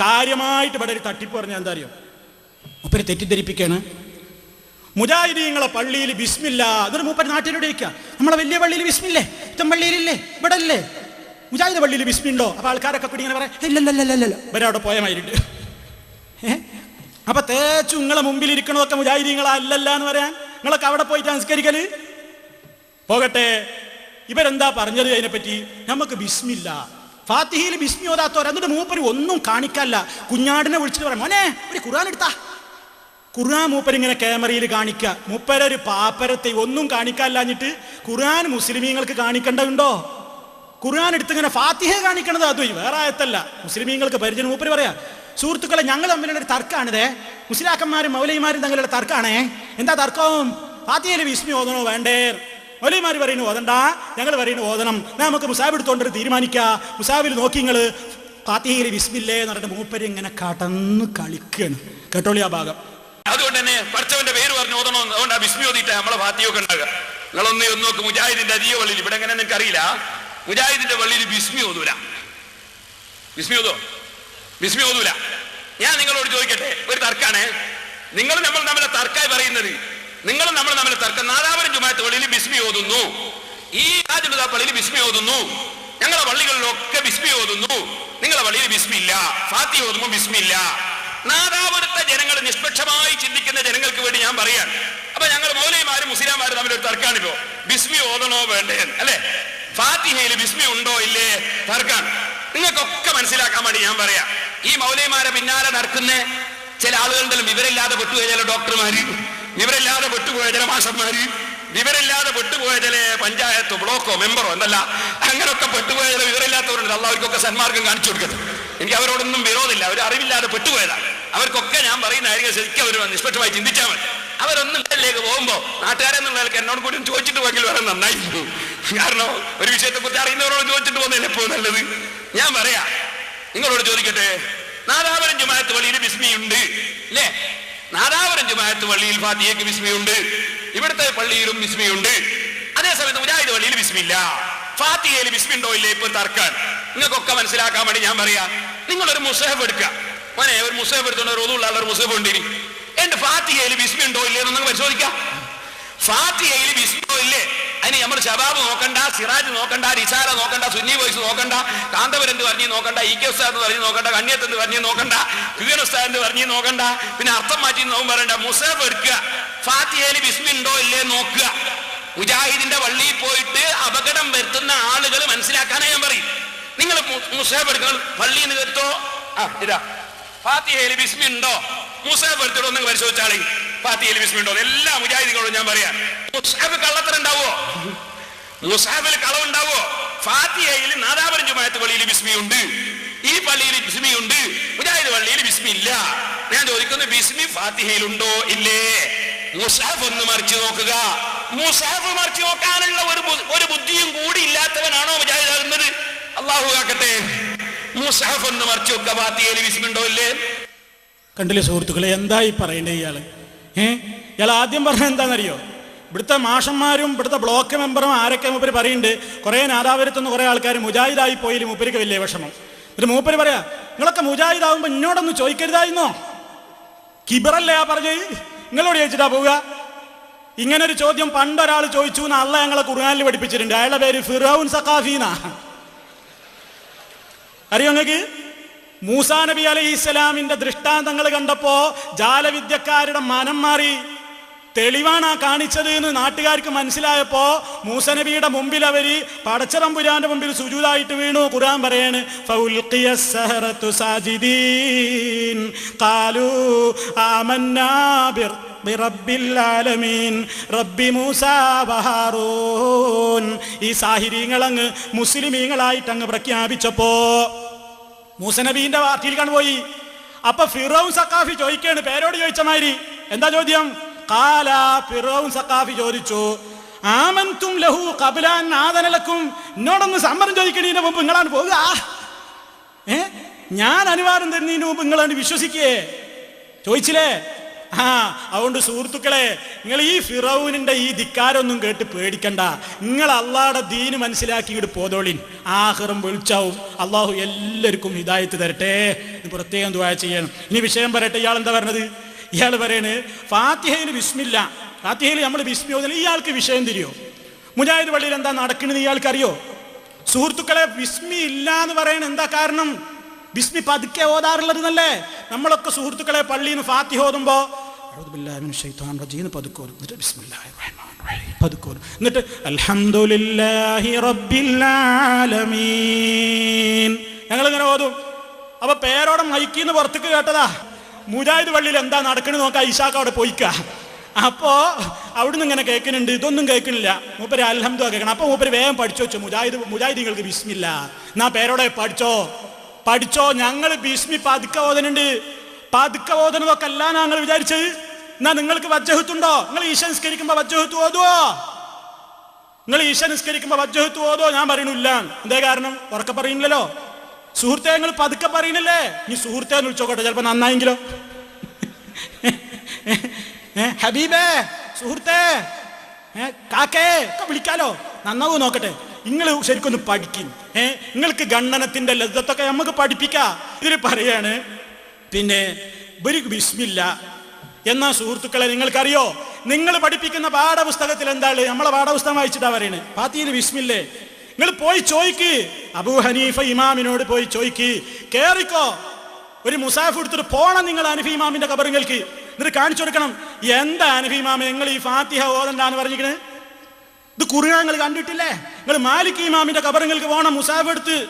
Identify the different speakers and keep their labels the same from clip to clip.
Speaker 1: കാര്യമായിട്ട് ഇവിടെ ഒരു തട്ടിപ്പ് പറഞ്ഞാൽ എന്താ അറിയോ? മൂപ്പര് തെറ്റിദ്ധരിപ്പിക്കാണ്. മുജാഹിദീങ്ങളെ പള്ളിയിൽ ബിസ്മില്ല. അതൊരു മൂപ്പര് നാട്ടിലൂടെ ഇരിക്കുക നമ്മളെ വലിയ പള്ളിയിൽ ബിസ്മില്ലേ? ഇത്തം പള്ളിയിലില്ലേ? ഇവിടെ അല്ലേ മുജാഹിദ് പള്ളിയിൽ ബിസ്മിണ്ടോ? അപ്പൊ ആൾക്കാരൊക്കെ കൂടി ഇങ്ങനെ പറയാം ഇല്ലല്ലല്ലല്ല ഇവരവിടെ പോയ മാതിരിണ്ട് ഏ? അപ്പൊ തേച്ചു നിങ്ങളെ മുമ്പിൽ ഇരിക്കണതൊക്കെ മുജാഹിദീങ്ങളല്ലല്ല എന്ന് പറയാൻ? നിങ്ങളൊക്കെ അവിടെ പോയിട്ട് സംസ്കരിക്കൽ? പോകട്ടെ. ഇവരെന്താ പറഞ്ഞത് അതിനെപ്പറ്റി? നമുക്ക് ബിസ്മില്ല. ഫാത്തിഹയിൽ ബിസ്മി ഓതാത്തോർ എന്നിട്ട് മൂപ്പര് ഒന്നും കാണിക്കല്ല കുഞ്ഞാടിനെ വിളിച്ചിട്ട് പറയാം മോനെ ഒരു ഖുർആൻ എടുത്താ. ഖുർആൻ മൂപ്പർ ഇങ്ങനെ ക്യാമറയിൽ കാണിക്കുക മൂപ്പരൊരു പാപ്പരത്തെ ഒന്നും കാണിക്കാല്ലാഞ്ഞിട്ട് ഖുർആൻ മുസ്ലിമീങ്ങൾക്ക് കാണിക്കേണ്ടതുണ്ടോ? ഖുർആൻ എടുത്ത് ഇങ്ങനെ ഫാത്തിഹ കാണിക്കണത് അതും വേറെ ആയത്തല്ല. മുസ്ലിമീങ്ങൾക്ക് പരിചയം മൂപ്പര് പറയാ. സുഹൃത്തുക്കളെ ഞങ്ങൾ തമ്മിലുള്ള ഒരു തർക്കമാണിതേ മുസ്ലിയാക്കന്മാരും മൗലൈമാരും തങ്ങളുടെ തർക്കമാണേ എന്താ തർക്കവും ഫാത്തിഹയിൽ വിസ്മി ഓതണോ വേണ്ടേ? മൗലൈമാർ പറയുന്നു ഓതണ്ട ഞങ്ങൾ പറയുന്നു ഓതണം. നമുക്ക് മുസാബ് എടുത്തോണ്ട് തീരുമാനിക്കുക മുസാബിൽ നോക്കി നിങ്ങൾ ഫാത്തിഹയിൽ വിസ്മില്ലേ എന്ന് പറഞ്ഞിട്ട് മൂപ്പര് ഇങ്ങനെ കടന്ന് കളിക്കുകയാണ് കേട്ടോളി ആ ഭാഗം.
Speaker 2: അതുകൊണ്ട് തന്നെ പഠിച്ചവന്റെ പേര് പറഞ്ഞു ഓതണം അതുകൊണ്ട് ആ വിസ്മി ഓതിയിട്ട് നമ്മളെ പാത്തിയൊക്കെ ഉണ്ടാകുക നിങ്ങളൊന്ന് ഒന്ന് നോക്ക് മുജാഹിദിന്റെ അധിക വള്ളിയിൽ ഇവിടെ എങ്ങനെ നിങ്ങൾക്ക് അറിയില്ല. മുജാഹിദിന്റെ വള്ളിയിൽ ബിസ്മി ഓതൂല. ബിസ്മി ഓതോ? ബിസ്മി ഓതൂല. ഞാൻ നിങ്ങളോട് ചോദിക്കട്ടെ ഒരു തർക്കാണ്. നിങ്ങൾ നമ്മൾ നമ്മളെ തർക്കായി പറയുന്നത് നിങ്ങൾ നമ്മൾ നമ്മൾ തർക്കം. നാദാപുരം ജുമായത്ത് പള്ളിയിൽ ബിസ്മി ഓതുന്നു. ഈ രാജുലത പള്ളിയിൽ ബിസ്മി ഓതുന്നു. ഞങ്ങളുടെ പള്ളികളിലൊക്കെ ബിസ്മി ഓതുന്നു. നിങ്ങളെ പള്ളിയിൽ ബിസ്മില്ല ഫാത്തി ഓതുമ്പോൾ ബിസ്മില്ല നാദാപുരത്തെ ജനങ്ങൾ നിഷ്പക്ഷമായി ചിന്തിക്കുന്ന ജനങ്ങൾക്ക് വേണ്ടി ഞാൻ പറയാൻ അപ്പൊ ഞങ്ങൾ മൗലൈമാരും മുസ്ലിംമാരും തമ്മിൽ ഒരു തർക്കാണിപ്പോ ബിസ്മി ഓതണോ വേണ്ടേ അല്ലെ? ഫാത്തിഹയിൽ ബിസ്മി ഉണ്ടോ ഇല്ലേ? തർക്കാണ്. നിങ്ങൾക്കൊക്കെ മനസ്സിലാക്കാൻ വേണ്ടി ഞാൻ പറയാം. ഈ മൗലൈമാരെ പിന്നാലെ നടക്കുന്ന ചില ആളുകളുടെ വിവരമില്ലാതെ പെട്ടു കഴിഞ്ഞാൽ ഡോക്ടർമാര്? വിവരമില്ലാതെ പെട്ടുപോയ ചില മാഷന്മാര് വിവരമില്ലാതെ പെട്ടുപോയ ചില പഞ്ചായത്ത് ബ്ലോക്കോ മെമ്പറോ എന്തല്ല അങ്ങനെയൊക്കെ പെട്ടുപോയ ചില വിവരമില്ലാത്തവരുണ്ട് അള്ളാഹർക്കൊക്കെ സന്മാർഗം കാണിച്ചു കൊടുക്കുന്നത് എനിക്ക് അവരോടൊന്നും വിരോധമില്ല. അവർ അറിവില്ലാതെ പെട്ടുപോയതാണ്. അവർക്കൊക്കെ ഞാൻ പറയുന്ന കാര്യങ്ങൾ ശരിക്കും അവർ നിഷ്പക്ഷമായി ചിന്തിച്ചാൽ മതി. അവരൊന്നും ഇതിലേക്ക് പോകുമ്പോൾ നാട്ടുകാരെന്നുള്ളവർക്ക് എന്നോട് കൂടി ചോദിച്ചിട്ട് പോയെങ്കിൽ വളരെ നന്നായിരുന്നു. കാരണം ഒരു വിഷയത്തെ കുറിച്ച് അറിയുന്നവരോട് ചോദിച്ചിട്ട് പോകുന്നതിൽ എപ്പോഴും നല്ലത്? ഞാൻ പറയാ. നിങ്ങളോട് ചോദിക്കട്ടെ? നാദാപുരം ജുമായത്ത് ബിസ്മി ഉണ്ട് അല്ലേ നാദാപുരം ജുമായത്ത് പള്ളിയിൽ ഫാത്തിയക്ക് ബിസ്മിയുണ്ട് ഇവിടുത്തെ പള്ളിയിലും ബിസ്മിയുണ്ട് അതേസമയത്ത് മുജാഹിദ് പള്ളിയിൽ വിസ്മില്ല. ഫാത്തിയയിൽ വിസ്മിണ്ടോ ഇല്ലേ ഇപ്പൊ തർക്കാൻ? നിങ്ങൾക്കൊക്കെ മനസ്സിലാക്കാൻ വേണ്ടി ഞാൻ പറയാ നിങ്ങളൊരു മുസഹബ് എടുക്കുക മോനെ ഒരു മുസഹബ് എടുത്തോണ്ട് ഒതുള്ള ഒരു മുസഹബ് ഉണ്ടിനി എന്റെ ഫാത്തിയയിൽ ഉണ്ടോ ഇല്ലേ എന്ന് നിങ്ങൾ പരിശോധിക്കാം. ഫാത്തിയയിൽ ബിസ്മോ ഇല്ലേ? അതിന് നമ്മൾ ഷബാബ് നോക്കണ്ട സിറാജ് നോക്കണ്ട റിസാല നോക്കണ്ട സുന്നി വോയിസ് നോക്കണ്ട കാന്തപുരം പറഞ്ഞ് നോക്കണ്ട ഇ കെ ഉസ്താദ് പറഞ്ഞ് നോക്കണ്ട കണ്ണിയത്തന്ന് പറഞ്ഞ് നോക്കണ്ട ക്യൂൻ ഉസ്താദ് പറഞ്ഞ് നോക്കണ്ട പിന്നെ അർത്ഥം മാറ്റി നോക്കും പറയണ്ട മുസാബ് എടുക്കുക ഫാത്തിഹയിൽ ബിസ്മി ഉണ്ടോ ഇല്ലേ നോക്കുക. മുജാഹിദിന്റെ വള്ളിയിൽ പോയിട്ട് അപകടം വരുത്തുന്ന ആളുകൾ മനസ്സിലാക്കാനേ ഞാൻ പറയും. നിങ്ങൾ മുസാബ് എടുക്കണം പള്ളിയിൽ നിന്ന് കരുത്തോ ആ ഇതാ. ഫാത്തിഹയിൽ ബിസ്മി ഉണ്ടോ മുസാഫ് എടുത്തിട്ടോ നിങ്ങൾ പരിശോധിച്ചാളി. ഫാത്തിഹയിൽ ബിസ്മി ഉണ്ടോ എല്ലാ മുജാഹിദികളോടും ഞാൻ പറയാം. മുസാഫ് കള്ളത്തരം ഉണ്ടാവോ മുസാഫിൽ കളവുണ്ടാവോ ഫാത്തിയയിൽ നാദാപുരം ജുമായത്ത് പള്ളിയിൽ ബിസ്മി ഉണ്ട് ഈ പള്ളിയിൽ ബിസ്മി ഉണ്ട് മുജാഹിദ് പള്ളിയിൽ ബിസ്മി ഇല്ല ഞാൻ ചോദിക്കുന്നു ബിസ്മി ഫാത്തിഹയിലുണ്ടോ? ഇല്ലേ. മുസാഫ് ഒന്ന് മറിച്ച് നോക്കുക. മുസാഫ് മറിച്ച് നോക്കാനുള്ള ഒരു ഒരു ബുദ്ധിയും കൂടി ഇല്ലാത്തവനാണോ മുജാഹിദ് ആകുന്നത്? അള്ളാഹു ആക്കട്ടെ മുസാഫ് ഒന്ന് മറിച്ച് നോക്കുക. ഫാത്തിഹയിൽ ബിസ്മി ഉണ്ടോ ഇല്ലേ.
Speaker 1: കണ്ടില്ലേ സുഹൃത്തുക്കളെ? എന്തായി പറയണ്ടേ ഇയാൾ? ഏ? ഇയാൾ ആദ്യം പറഞ്ഞ എന്താണെന്നറിയോ? ഇവിടുത്തെ മാഷന്മാരും ഇവിടുത്തെ ബ്ലോക്ക് മെമ്പറും ആരൊക്കെ മൂപ്പര് പറയുന്നുണ്ട് കുറേ നാദാപുരത്തുനിന്ന് കുറേ ആൾക്കാർ മുജാഹിദായി പോയില്ല മൂപ്പരിക്ക് വലിയ വിഷമം. എന്നിട്ട് മൂപ്പര് പറയാ നിങ്ങളൊക്കെ മുജാഹിദാവുമ്പോ എന്നോടൊന്ന് ചോദിക്കരുതായിരുന്നോ? കിബറല്ലേ ആ പറഞ്ഞു? നിങ്ങളോട് ചോദിച്ചിട്ടാ പോവുക? ഇങ്ങനൊരു ചോദ്യം പണ്ടൊരാൾ ചോദിച്ചു എന്ന് അള്ള ഞങ്ങളെ ഖുർആനിൽ പഠിപ്പിച്ചിട്ടുണ്ട്. അയാളുടെ പേര് ഫിറൌൻ സഖാഫീന. അറിയോ നിങ്ങൾക്ക്? മൂസാ നബി അലൈഹി ഇസ്ലാമിന്റെ ദൃഷ്ടാന്തങ്ങൾ കണ്ടപ്പോ ജാലവിദ്യക്കാരുടെ മനം മാറി. തെളിവാണ് ആ കാണിച്ചത് എന്ന് നാട്ടുകാർക്ക് മനസ്സിലായപ്പോ മൂസനബിയുടെ മുമ്പിൽ അവർ പടച്ചറമ്പുരാന്റെ മുമ്പിൽ സുജൂതായിട്ട് വീണു. ഖുർആൻ പറയാണ് റബ്ബി മൂസ ഈ സാഹിര്യങ്ങളങ്ങ് മുസ്ലിമീങ്ങളായിട്ട് അങ്ങ് പ്രഖ്യാപിച്ചപ്പോ മൂസനബീന്റെ പാർട്ടിയിലേക്കാണ് പോയി അപ്പൊ ഫിറോൻ സക്കാഫി ചോദിക്കാണ് പേരോട് ചോദിച്ച മാതിരി. എന്താ ചോദ്യം? കാല ഫിറോൻ സക്കാഫി ചോദിച്ചു ആമൻതും ലഹു കപിലാൻ ആദനലക്കും എന്നോടൊന്ന് സമ്മതം ചോദിക്കണീന്റെ മുമ്പ് നിങ്ങളാണ് പോകുക. ഏ? ഞാൻ അനുവാദം തരുന്നതിന് മുമ്പ് നിങ്ങളാണ് വിശ്വസിക്കേ. ചോദിച്ചില്ലേ? ആ അതുകൊണ്ട് സുഹൃത്തുക്കളെ നിങ്ങൾ ഈ ഫിറൌനിന്റെ ഈ ധിക്കാരൊന്നും കേട്ട് പേടിക്കണ്ട. നിങ്ങൾ അള്ളാടെ ദീന് മനസ്സിലാക്കി ഇങ്ങോട്ട് പോതോളിൻ. ആഹ്റം വിളിച്ചാവും. അള്ളാഹു എല്ലാവർക്കും ഹിദായത്ത് തരട്ടെ. പ്രത്യേകം ദുആ ചെയ്യണം. ഇനി വിഷയം പറയട്ടെ. ഇയാൾ എന്താ പറഞ്ഞത് ഇയാൾ പറയണ് ഫാത്തിഹയിൽ വിസ്മില്ല ഫാത്തിഹയിൽ നമ്മൾ വിസ്മിയോ ഇയാൾക്ക് വിഷയം തിരിയോ മുജാഹിദ് പള്ളിയിൽ എന്താ നടക്കുന്നത് ഇയാൾക്കറിയോ? സുഹൃത്തുക്കളെ വിസ്മി ഇല്ല എന്ന് പറയണ എന്താ കാരണം? വിസ്മി പതുക്കെ ഓതാറുള്ളത് നല്ലേ? നമ്മളൊക്കെ സുഹൃത്തുക്കളെ പള്ളിയിൽ നിന്ന് ഫാത്തിഹ ഓതുമ്പോ എന്നിട്ട് ബിസ്മില്ലാഹിർ റഹ്മാനിർ റഹീം എന്നിട്ട് അൽഹംദുലില്ലാഹി റബ്ബിൽ ആലമീൻ ഞങ്ങൾ ഇങ്ങനെ ഓതും. അപ്പൊ പേരോടെ മൈക്കിന്ന് പുറത്തേക്ക് കേട്ടതാ. മുജാഹിദ് പള്ളിയിൽ എന്താ നടക്കണെന്ന് നോക്കാം ഇഷാക്ക് അവിടെ പോയിക്ക. അപ്പോ അവിടുന്ന് ഇങ്ങനെ കേൾക്കുന്നുണ്ട്. ഇതൊന്നും കേൾക്കുന്നില്ല. മൂപ്പര് അൽഹംദു കേൾക്കണം. അപ്പൊ മൂപ്പര് വേഗം പഠിച്ചു വെച്ചു. മുജാഹിദ് മുജാഹിദിങ്ങൾക്ക് ബിസ്മില്ല. എന്നാ പേരോടെ പഠിച്ചോ? പഠിച്ചോ? ഞങ്ങൾ ഭീഷ്മി പതുക്കെ ഓതനുണ്ട് പതുക്കെ ഓതനതൊക്കെ അല്ല ഞങ്ങൾ വിചാരിച്ചത്? എന്നാ നിങ്ങൾക്ക് വജ്ജഹത്തുണ്ടോ? നിങ്ങൾ ഈശ നിസ്കരിക്കുമ്പോ വജ്ജഹത്ത് ഓതുവോ? നിങ്ങൾ ഈശ നിസ്കരിക്കുമ്പോ വജ്ജഹത്ത് ഓതോ ഞാൻ പറയണില്ല. എന്തേ കാരണം? ഉറക്കെ പറയുന്നില്ലല്ലോ സുഹൃത്തെ നിങ്ങൾ പതുക്കെ പറയുന്നില്ലേ നീ സുഹൃത്തെ എന്ന് വിളിച്ചോട്ടെ ചിലപ്പോ നന്നായെങ്കിലോ. ഹബീബേ സുഹൃത്തെ കാക്കേ ഒക്കെ വിളിക്കാലോ. നന്നാവൂ നോക്കട്ടെ. നിങ്ങൾ ശരിക്കൊന്ന് പഠിക്കും. ഏഹ് നിങ്ങൾക്ക് ഗണ്ണനത്തിന്റെ ലജ്ജത്തൊക്കെ നമുക്ക് പഠിപ്പിക്കാം. ഇതിൽ പറയാണ് പിന്നെ ബിസ്മില്ല എന്നാ സുഹൃത്തുക്കളെ നിങ്ങൾക്കറിയോ? നിങ്ങൾ പഠിപ്പിക്കുന്ന പാഠപുസ്തകത്തിൽ എന്താണ്? നമ്മളെ പാഠപുസ്തകം വായിച്ചിട്ടാ പറയണേ. പാത്തിയിൽ ബിസ്മില്ലേ? നിങ്ങൾ പോയി ചോയ്ക്ക്. അബൂ ഹനീഫ ഇമാമിനോട് പോയി ചോയ്ക്ക്. കേറിക്കോ. ഒരു മുസാഫ് എടുത്തിട്ട് പോണം നിങ്ങൾ അനഫി ഇമാമിന്റെ കബറുകൾക്ക് എന്നിട്ട് കാണിച്ചു കൊടുക്കണം. എന്താ അനഫി ഇമാമ നിങ്ങൾ ഈ ഫാത്തിഹ ഓതണ്ടാന്ന് പറഞ്ഞിരിക്കണേ? ഇത് കുറുകാൻ നിങ്ങൾ കണ്ടിട്ടില്ലേ? നിങ്ങൾ മാലിക് ഇമാമിന്റെ കബറുകൾക്ക് പോണം മുസാഫ് എടുത്ത്.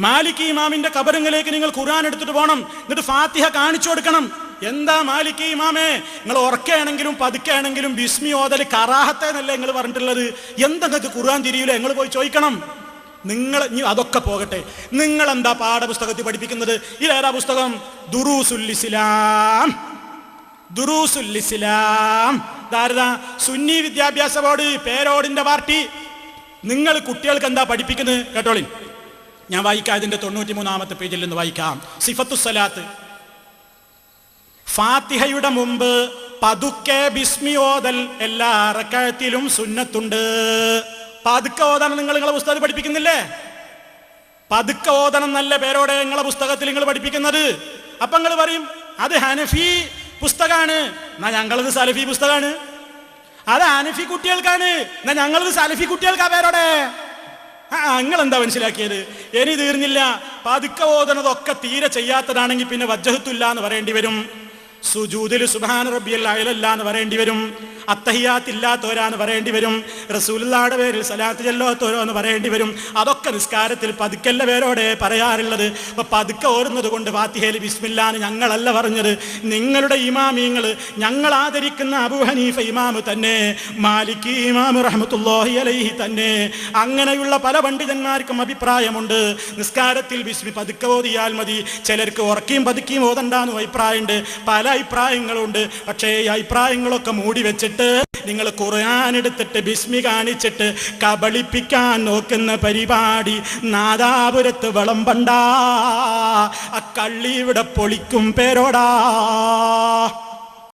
Speaker 1: മാലിക് ഇമാമിന്റെ കബരങ്ങളിലേക്ക് നിങ്ങൾ ഖുർആൻ എടുത്തിട്ട് പോകണം എന്നിട്ട് ഫാത്തിഹ കാണിച്ചു കൊടുക്കണം. എന്താ മാലിക് ഇമാമേ? നിങ്ങൾ ഉറക്കുകയാണെങ്കിലും പതുക്കുകയാണെങ്കിലും ബിസ്മി ഓതൽ കറാഹത്തെ എന്നല്ലേ നിങ്ങൾ പറഞ്ഞിട്ടുള്ളത്? എന്താ നിങ്ങൾക്ക് ഖുർആൻ തിരിയില്ല നിങ്ങൾ പോയി ചോദിക്കണം. നിങ്ങൾ ഇനി അതൊക്കെ പോകട്ടെ. നിങ്ങൾ എന്താ പാഠപുസ്തകത്തിൽ പഠിപ്പിക്കുന്നത്? ഇതേതാ പുസ്തകം? ദുറൂസുൽ ഇസ്ലാം. ദുറൂസുൽ ഇതാരതാ? സുന്നി വിദ്യാഭ്യാസ ബോർഡ് പേരോടിന്റെ പാർട്ടി. നിങ്ങൾ കുട്ടികൾക്ക് എന്താ പഠിപ്പിക്കുന്നത്? കേട്ടോളി ഞാൻ വായിക്കാം ഇതിന്റെ തൊണ്ണൂറ്റി മൂന്നാമത്തെ പേജിൽ നിന്ന് വായിക്കാം. സിഫത്തു സലാത്ത് ഫാത്തിഹയുടെ മുമ്പ് പതുക്കെ ബിസ്മി ഓതൽ എല്ലാ അറക്കഴത്തിലും സുന്നത്തുണ്ട്. പതുക്കെ ഓതണം നിങ്ങൾ നിങ്ങളെ പുസ്തകത്തിൽ പഠിപ്പിക്കുന്നില്ലേ? പതുക്കെ ഓതണം നല്ല പേരോടെ നിങ്ങളെ പുസ്തകത്തിൽ നിങ്ങൾ പഠിപ്പിക്കുന്നത്? അപ്പൊ നിങ്ങൾ പറയും അത് ഹനഫി പുസ്തകമാണ് എന്നാ ഞങ്ങളത് സലഫി പുസ്തകമാണ് അത് ഹനഫി കുട്ടികൾക്കാണ്. എന്നാ ഞങ്ങളത് സലഫി കുട്ടികൾക്കാ പേരോടെ? ആ നിങ്ങൾ എന്താ മനസ്സിലാക്കിയത്? ഇനി തീർന്നില്ല. പതുക്കെ ഓതണതൊക്കെ തീരെ ചെയ്യാത്തതാണെങ്കിൽ പിന്നെ വജ്ജഹത്തുല്ല എന്ന് പറയേണ്ടി വരും. സുജൂദിൽ സുബാന റബ്ബിയല്ല എന്ന് പറയേണ്ടി വരും. അത്തഹിയാത്തില്ലാത്തവരാന്ന് പറയേണ്ടി വരും. റസൂലുള്ളാടെ പേരിൽ സലാത്ത് ചെല്ലാത്തവരോ എന്ന് പറയേണ്ടി വരും. അതൊക്കെ നിസ്കാരത്തിൽ പതുക്കല്ല പേരോടെ പറയാറുള്ളത്. അപ്പൊ പതുക്കെ ഓരുന്നത് കൊണ്ട് ഫാത്തിഹയിൽ ബിസ്മില്ലാന്ന് ഞങ്ങളല്ല പറഞ്ഞത്. നിങ്ങളുടെ ഇമാമിങ്ങൾ ഞങ്ങൾ ആദരിക്കുന്ന അബൂ ഹനീഫ ഇമാമ് തന്നെ മാലിക് ഇമാം റഹ്മത്തുള്ളാഹി അലൈഹി തന്നെ. അങ്ങനെയുള്ള പല പണ്ഡിതന്മാർക്കും അഭിപ്രായമുണ്ട്. നിസ്കാരത്തിൽ ബിസ്മി പതുക്കെ ഓതിയാൽ മതി. ചിലർക്ക് ഉറക്കിയും പതുക്കിയും ഓതണ്ടാന്ന് അഭിപ്രായമുണ്ട്. പല അഭിപ്രായങ്ങളുണ്ട്. പക്ഷേ ഈ അഭിപ്രായങ്ങളൊക്കെ മൂടി വെച്ചിട്ട് നിങ്ങൾ ഖുർആൻ എടുത്തിട്ട് ബിസ്മി കാണിച്ചിട്ട് കബളിപ്പിക്കാൻ നോക്കുന്ന പരിപാടി നാദാപുരത്ത് വിളമ്പണ്ട. ആ കള്ളി ഇവിടെ പൊളിക്കും പേരോടാ.